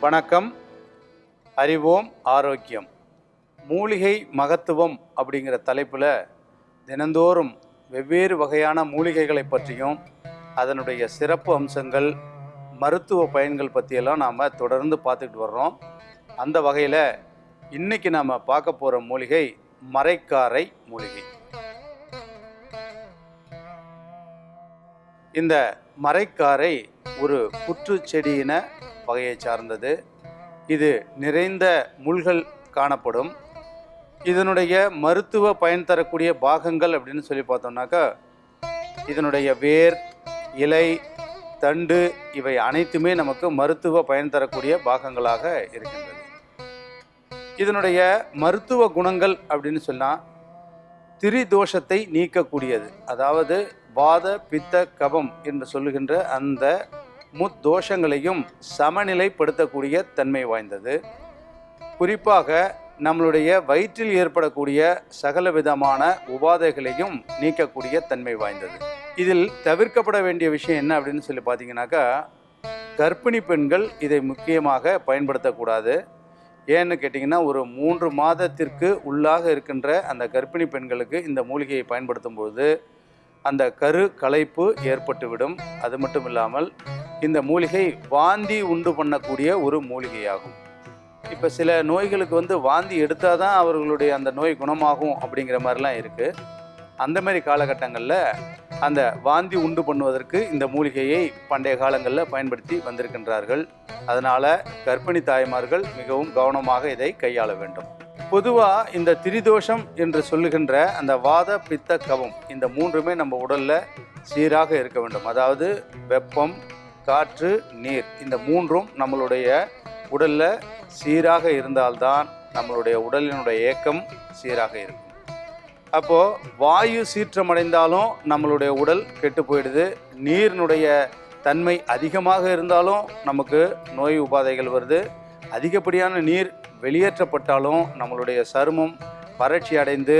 வணக்கம் அறிவோம் ஆரோக்கியம். மூலிகை மகத்துவம் அப்படிங்கிற தலைப்பில் தினந்தோறும் வெவ்வேறு வகையான மூலிகைகளை பற்றியும் அதனுடைய சிறப்பு அம்சங்கள் மருத்துவ பயன்கள் பற்றியெல்லாம் நாம் தொடர்ந்து பார்த்துக்கிட்டு வர்றோம். அந்த வகையில் இன்றைக்கி நாம் பார்க்க போகிற மூலிகை மரைக்காரை மூலிகை. இந்த மரைக்காரை ஒரு புற்று செடியின வகையை சார்ந்தது. இது நிறைந்த முள்கள் காணப்படும். இதனுடைய மருத்துவ பயன் தரக்கூடிய பாகங்கள் அப்படின்னு சொல்லி பார்த்தோம்னாக்கா இதனுடைய வேர் இலை தண்டு இவை அனைத்துமே நமக்கு மருத்துவ பயன் தரக்கூடிய பாகங்களாக இருக்கின்றது. இதனுடைய மருத்துவ குணங்கள் அப்படின்னு சொன்னால் திரிதோஷத்தை நீக்கக்கூடியது. அதாவது வாத பித்த கபம் என்று சொல்லுகின்ற அந்த முத்தோஷங்களையும் சமநிலைப்படுத்தக்கூடிய தன்மை வாய்ந்தது. குறிப்பாக நம்மளுடைய வயிற்றில் ஏற்படக்கூடிய சகல விதமான உபாதைகளையும் நீக்கக்கூடிய தன்மை வாய்ந்தது. இதில் தவிர்க்கப்பட வேண்டிய விஷயம் என்ன அப்படின்னு சொல்லி பார்த்தீங்கன்னாக்கா கர்ப்பிணி பெண்கள் இதை முக்கியமாக பயன்படுத்தக்கூடாது. ஏன்னு கேட்டிங்கன்னா ஒரு மூன்று மாதத்திற்கு உள்ளாக இருக்கின்ற அந்த கர்ப்பிணி பெண்களுக்கு இந்த மூலிகையை பயன்படுத்தும் பொழுது அந்த கரு களைப்பு ஏற்பட்டுவிடும். அது மட்டும் இல்லாமல் இந்த மூலிகை வாந்தி உண்டு பண்ணக்கூடிய ஒரு மூலிகையாகும். இப்போ சில நோய்களுக்கு வந்து வாந்தி எடுத்தால் தான் அவர்களுடைய அந்த நோய் குணமாகும் அப்படிங்கிற மாதிரிலாம் இருக்குது அந்த மாதிரி காலகட்டங்களில் அந்த வாந்தி உண்டு பண்ணுவதற்கு இந்த மூலிகையை பண்டைய காலங்களில் பயன்படுத்தி வந்திருக்கின்றார்கள். அதனால் கர்ப்பிணி தாய்மார்கள் மிகவும் கவனமாக இதை கையாள வேண்டும். பொதுவாக இந்த திரிதோஷம் என்று சொல்லுகின்ற அந்த வாத பித்த கவம் இந்த மூன்றுமே நம்ம உடலில் சீராக இருக்க வேண்டும். அதாவது வெப்பம் காற்று நீர் இந்த மூன்றும் நம்மளுடைய உடலில் சீராக இருந்தால்தான் நம்மளுடைய உடலினுடைய இயக்கம் சீராக இருக்கும். அப்போது வாயு சீற்றமடைந்தாலும் நம்மளுடைய உடல் கெட்டு போயிடுது. நீரினுடைய தன்மை அதிகமாக இருந்தாலும் நமக்கு நோய் உபாதைகள் வருது. அதிகப்படியான நீர் வெளியேற்றப்பட்டாலும் நம்மளுடைய சருமம் வறட்சி அடைந்து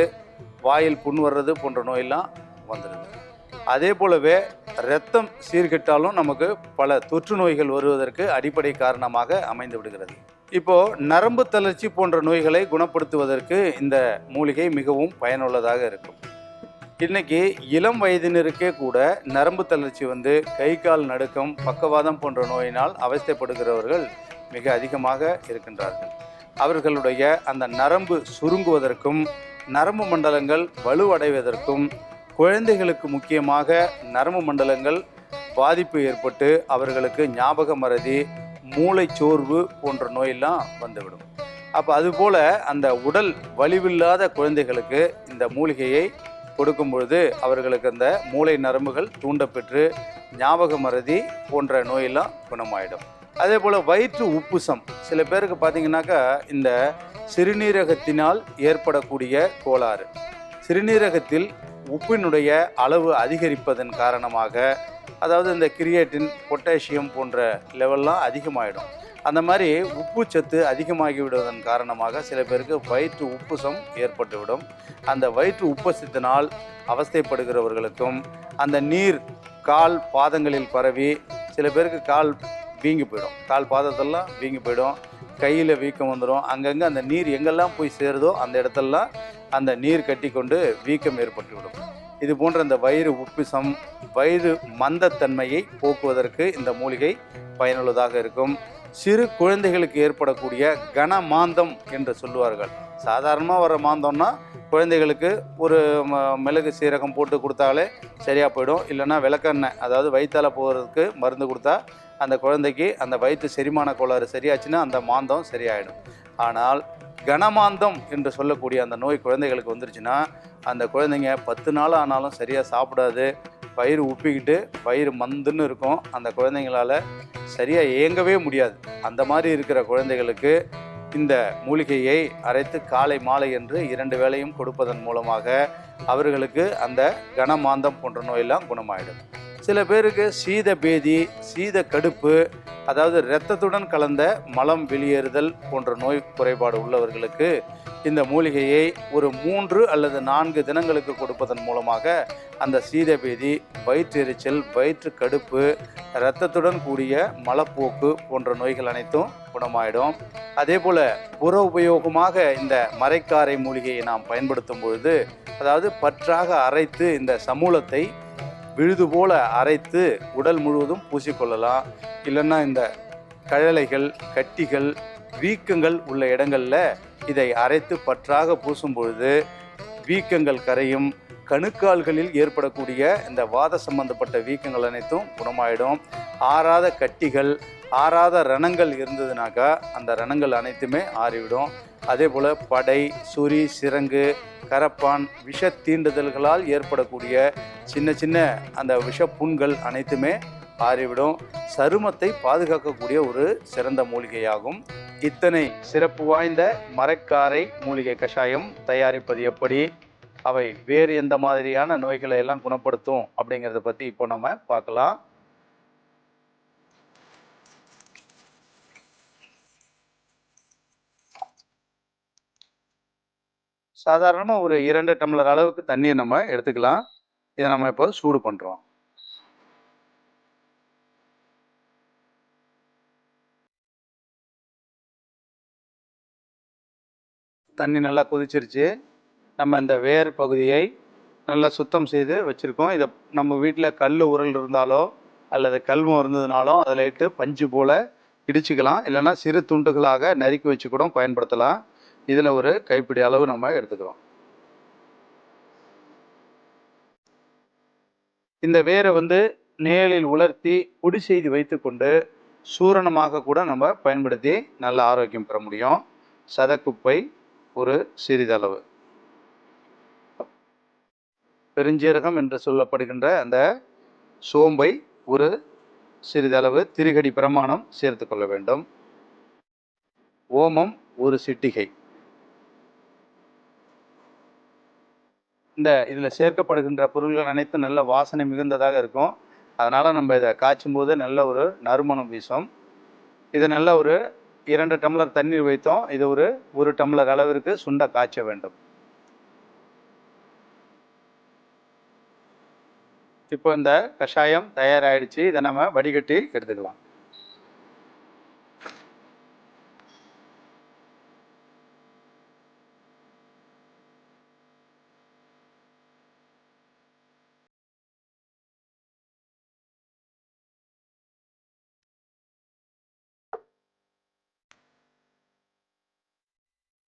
வாயில் புண் வர்றது போன்ற நோயெல்லாம் வந்துடுது அதே போலவே இரத்தம் சீர்கெட்டாலும் நமக்கு பல தொற்று நோய்கள் வருவதற்கு அடிப்படை காரணமாக அமைந்து விடுகிறது. இப்போ நரம்பு தளர்ச்சி போன்ற நோய்களை குணப்படுத்துவதற்கு இந்த மூலிகை மிகவும் பயனுள்ளதாக இருக்கும். இன்னைக்கு இளம் வயதினருக்கே கூட நரம்பு தளர்ச்சி வந்து கை கால் நடுக்கம் பக்கவாதம் போன்ற நோயினால் அவஸ்தைப்படுகிறவர்கள் மிக அதிகமாக இருக்கின்றார்கள். அவர்களுடைய அந்த நரம்பு சுருங்குவதற்கும் நரம்பு மண்டலங்கள் வலுவடைவதற்கும் குழந்தைகளுக்கு முக்கியமாக நரம்பு மண்டலங்கள் பாதிப்பு ஏற்பட்டு அவர்களுக்கு ஞாபக மறதி மூளைச்சோர்வு போன்ற நோயெல்லாம் வந்துவிடும். அப்போ அதுபோல் அந்த உடல் வலிவில்லாத குழந்தைகளுக்கு இந்த மூலிகையை கொடுக்கும் பொழுது அவர்களுக்கு அந்த மூளை நரம்புகள் தூண்டப்பெற்று ஞாபக மறதி போன்ற நோயெல்லாம் குணமாயிடும். அதே போல் வயிற்று உப்புசம். சில பேருக்கு பார்த்தீங்கன்னாக்கா இந்த சிறுநீரகத்தினால் ஏற்படக்கூடிய கோளாறு. சிறுநீரகத்தில் உப்பினுடைய அளவு அதிகரிப்பதன் காரணமாக அதாவது இந்த கிரியேட்டின் பொட்டாசியம் போன்ற லெவல்லாம் அதிகமாகிடும் அந்த மாதிரி உப்பு சத்து அதிகமாகி விடுவதன் காரணமாக சில பேருக்கு வயிற்று உப்புசம் ஏற்பட்டுவிடும். அந்த வயிற்று உப்பசத்தினால் அவஸ்தைப்படுகிறவர்களுக்கும் அந்த நீர் கால் பாதங்களில் பரவி சில பேருக்கு கால் வீங்கி போயிடும். கால் பாதத்தெல்லாம் வீங்கி போயிடும். கையில் வீக்கம் வந்துடும் அங்கங்கே அந்த நீர் எங்கெல்லாம் போய் சேருதோ அந்த இடத்தெல்லாம் அந்த நீர் கட்டி கொண்டு வீக்கம் ஏற்பட்டுவிடும் இது போன்ற இந்த வயிறு உப்பிசம் வயிறு மந்தத்தன்மையை போக்குவதற்கு இந்த மூலிகை பயனுள்ளதாக இருக்கும். சிறு குழந்தைகளுக்கு ஏற்படக்கூடிய கனமாந்தம் என்று சொல்லுவார்கள். சாதாரணமாக வர மாந்தோம்னா குழந்தைகளுக்கு ஒரு ம- மிளகு சீரகம் போட்டு கொடுத்தாலே சரியாக போயிடும். இல்லைன்னா விளக்கெண்ணெய் அதாவது வயிற்றால் போகிறதுக்கு மருந்து கொடுத்தா அந்த குழந்தைக்கு அந்த வயிற்று செரிமான கோளாறு சரியாச்சுன்னா அந்த மாந்தம் சரியாயிடும். ஆனால் கனமாந்தம் என்று சொல்லக்கூடிய அந்த நோய் குழந்தைகளுக்கு வந்துருச்சுன்னா அந்த குழந்தைங்க பத்து நாள் ஆனாலும் சரியாக சாப்பிடாது. வயிறு உப்பிக்கிட்டு வயிறு மந்துன்னு இருக்கும். அந்த குழந்தைங்களால சரியாக இயங்கவே முடியாது. அந்த மாதிரி இருக்கிற குழந்தைகளுக்கு இந்த மூலிகையை அரைத்து காலை மாலை என்று இரண்டு வேளையும் கொடுப்பதன் மூலமாக அவர்களுக்கு அந்த கனமாந்தம் போன்ற நோயெல்லாம் குணமாயிடும். சில பேருக்கு சீத பேதி சீத கடுப்பு அதாவது இரத்தத்துடன் கலந்த மலம் வெளியேறுதல் போன்ற நோய் குறைபாடு உள்ளவர்களுக்கு இந்த மூலிகையை ஒரு மூன்று அல்லது நான்கு தினங்களுக்கு கொடுப்பதன் மூலமாக அந்த சீதபேதி வயிற்றெரிச்சல் வயிற்று கடுப்பு இரத்தத்துடன் கூடிய மலப்போக்கு போன்ற நோய்கள் அனைத்தும் குணமாயிடும். அதே போல் புற உபயோகமாக இந்த மரைக்காரை மூலிகையை நாம் பயன்படுத்தும் பொழுது அதாவது பற்றாக அரைத்து இந்த சமூலத்தை விழுது போல அரைத்து உடல் முழுவதும் பூசிக்கொள்ளலாம். இல்லைன்னா இந்த கழலைகள் கட்டிகள் வீக்கங்கள் உள்ள இடங்களில் இதை அரைத்து பற்றாக பூசும் பொழுது வீக்கங்கள் கரையும். கணுக்கால்களில் ஏற்படக்கூடிய இந்த வாத சம்பந்தப்பட்ட வீக்கங்கள் அனைத்தும் குணமாயிடும். ஆறாத கட்டிகள் ஆறாத ரணங்கள் இருந்ததுனாக்கா அந்த ரணங்கள் அனைத்துமே ஆறிவிடும். அதே போல் படை சுரி சிரங்கு கரப்பான் விஷ தீண்டுதல்களால் ஏற்படக்கூடிய சின்ன சின்ன அந்த விஷப்புண்கள் அனைத்துமே ஆறிவிடும். சருமத்தை பாதுகாக்கக்கூடிய ஒரு சிறந்த மூலிகையாகும். இத்தனை சிறப்பு வாய்ந்த மரக்காரை மூலிகை கஷாயம் தயாரிப்பது எப்படி? அவை வேறு எந்த மாதிரியான நோய்களை எல்லாம் குணப்படுத்தும் அப்படிங்கிறத பற்றி இப்போ நம்ம பார்க்கலாம். சாதாரணமாக ஒரு இரண்டு டம்ளர் அளவுக்கு தண்ணீர் நம்ம எடுத்துக்கலாம். இதை நம்ம இப்போ சூடு பண்ணுறோம் தண்ணி நல்லா கொதிச்சிருச்சு. நம்ம இந்த வேர் பகுதியை நல்லா சுத்தம் செய்து வச்சுருக்கோம். இதை நம்ம வீட்டில் கல் உரல் இருந்தாலோ அல்லது கல்வம் இருந்ததுனாலோ அதில் இட்டு பஞ்சு போல் இடிச்சுக்கலாம். இல்லைன்னா சிறு துண்டுகளாக நறுக்கி வச்சு கூட பயன்படுத்தலாம். இதில் ஒரு கைப்பிடி அளவு நம்ம எடுத்துக்கிறோம். இந்த வேரை வந்து நேரில் உலர்த்தி பொடி செய்து வைத்துக்கொண்டு சூரணமாக கூட நம்ம பயன்படுத்தி நல்ல ஆரோக்கியம் பெற முடியும். சதக்குப்பை ஒரு சிறிதளவு. பெருஞ்சீரகம் என்று சொல்லப்படுகின்ற அந்த சோம்பை ஒரு சிறிதளவு திருகடி பிரமாணம் சேர்த்து கொள்ள வேண்டும். ஓமம் ஒரு சிட்டிகை. இந்த இதில் சேர்க்கப்படுகின்ற பொருள்கள் அனைத்தும் நல்ல வாசனை மிகுந்ததாக இருக்கும். அதனால் நம்ம இதை காய்ச்சும் போது நல்ல ஒரு நறுமணம் வீசும். இது நல்ல ஒரு இரண்டு டம்ளர் தண்ணீர் வைத்தோம். இது ஒரு ஒரு டம்ளர் அளவிற்கு சுண்டை காய்ச்ச வேண்டும். இப்போ இந்த கஷாயம் தயாராகிடுச்சு இதை நம்ம வடிகட்டி எடுத்துக்கலாம்.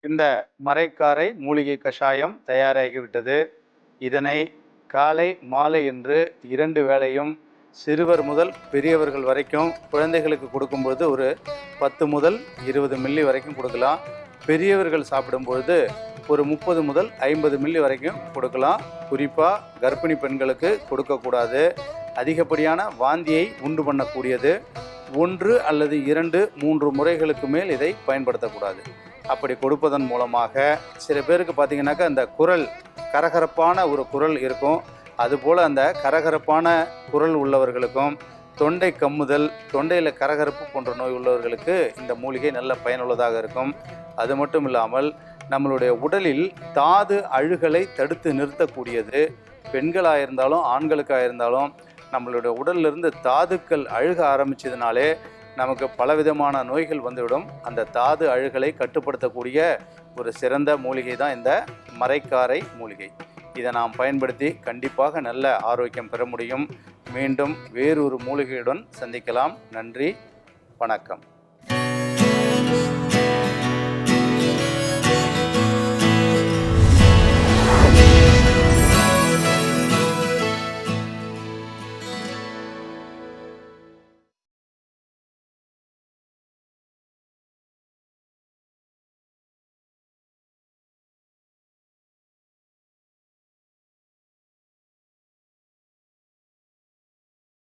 இந்த மரைக்காரை மூலிகை கஷாயம் தயாராகிவிட்டது. இதனை காலை மாலை என்று இரண்டு வேளையும் சிறுவர் முதல் பெரியவர்கள் வரைக்கும் குழந்தைகளுக்கு கொடுக்கும்பொழுது ஒரு பத்து முதல் இருபது மில்லி வரைக்கும் கொடுக்கலாம். பெரியவர்கள் சாப்பிடும்பொழுது ஒரு முப்பது முதல் ஐம்பது மில்லி வரைக்கும் கொடுக்கலாம். குறிப்பாக கர்ப்பிணி பெண்களுக்கு கொடுக்கக்கூடாது. அதிகப்படியான வாந்தியை உண்டு பண்ணக்கூடியது. ஒன்று அல்லது இரண்டு மூன்று முறைகளுக்கு மேல் இதை பயன்படுத்தக்கூடாது. அப்படி கொடுப்பதன் மூலமாக சில பேருக்கு பார்த்தீங்கன்னாக்கா அந்த குரல் கரகரப்பான ஒரு குரல் இருக்கும். அதுபோல் அந்த கரகரப்பான குரல் உள்ளவர்களுக்கும் தொண்டை கம்முதல் தொண்டையில் கரகரப்பு போன்ற நோய் உள்ளவர்களுக்கு இந்த மூலிகை நல்ல பயனுள்ளதாக இருக்கும். அது மட்டும் இல்லாமல் நம்மளுடைய உடலில் தாது அழுகலை தடுத்து நிறுத்தக்கூடியது. பெண்களாக இருந்தாலும் ஆண்களுக்காக இருந்தாலும் நம்மளுடைய உடல்லிருந்து தாதுக்கள் அழுக ஆரம்பிச்சதுனாலே நமக்கு பலவிதமான நோய்கள் வந்துவிடும். அந்த தாது அழுகலை கட்டுப்படுத்தக்கூடிய ஒரு சிறந்த மூலிகை தான் இந்த மரைக்காரை மூலிகை. இதை நாம் பயன்படுத்தி கண்டிப்பாக நல்ல ஆரோக்கியம் பெற முடியும். மீண்டும் வேறொரு மூலிகையுடன் சந்திக்கலாம். நன்றி. வணக்கம்.